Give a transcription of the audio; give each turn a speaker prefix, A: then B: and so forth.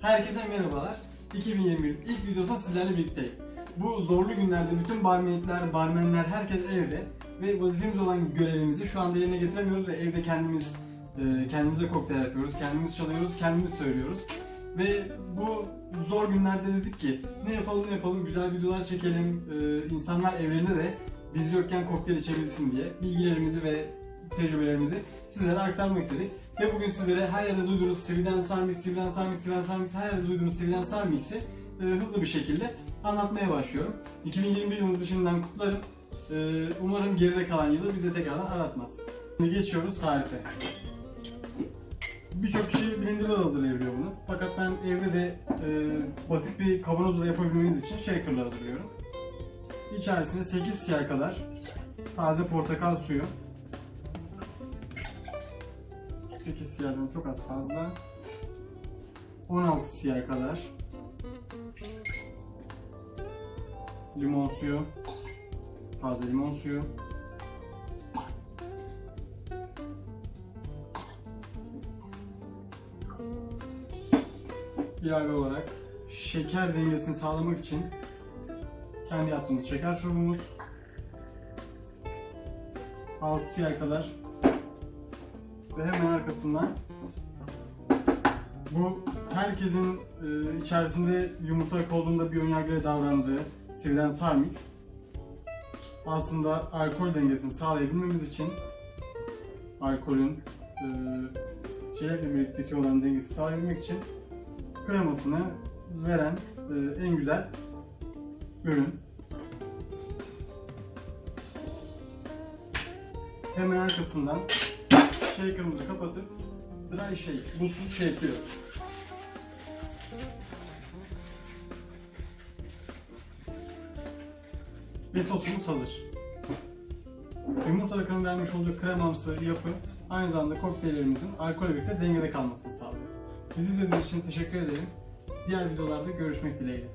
A: Herkese merhabalar. 2021 ilk videosunda sizlerle birlikteyim. Bu zorlu günlerde bütün barmenler, barmenler, herkes evde ve vazifemiz olan görevimizi şu anda yerine getiremiyoruz ve evde kendimiz e, kendimize kokteyl yapıyoruz, kendimiz çalıyoruz, kendimiz söylüyoruz. Ve bu zor günlerde dedik ki ne yapalım ne yapalım güzel videolar çekelim, e, insanlar evlerinde de biz yokken kokteyl içebilsin diye bilgilerimizi ve tecrübelerimizi sizlere aktarmak istedik. Ve bugün sizlere her yerde duyduğunuz Sividen Sarmix, Sividen Sarmix, Sividen Sarmix, her yerde duyduğunuz Sividen Sarmix'i e, hızlı bir şekilde anlatmaya başlıyorum. 2021 yılınızı şimdiden kutlarım. E, umarım geride kalan yılı bize tekrardan aratmaz. Şimdi geçiyoruz tarife. Birçok kişi blenderda da hazırlayabiliyor bunu. Fakat ben evde de e, basit bir kavanozla yapabilmeniz için shaker'la hazırlıyorum. İçerisine 8 siyah kadar taze portakal suyu, 8 siyahdan çok az fazla. 16 siyah kadar. Limon suyu. Taze limon suyu. İlave olarak şeker dengesini sağlamak için kendi yaptığımız şeker şurubumuz. 6 siyah kadar ve hemen arkasından bu herkesin e, içerisinde yumurta olduğunda bir önyargıyla davrandığı Sividen Sarmix aslında alkol dengesini sağlayabilmemiz için alkolün e, çilekle birlikteki olan dengesini sağlayabilmek için kremasını veren e, en güzel ürün. Hemen arkasından shaker'ımızı kapatıp dry shake, buzsuz şey yapıyoruz. Ve sosumuz hazır. Yumurta akının vermiş olduğu kremamsı yapı aynı zamanda kokteyllerimizin alkol birlikte dengede kalmasını sağlıyor. Bizi izlediğiniz için teşekkür ederim. Diğer videolarda görüşmek dileğiyle.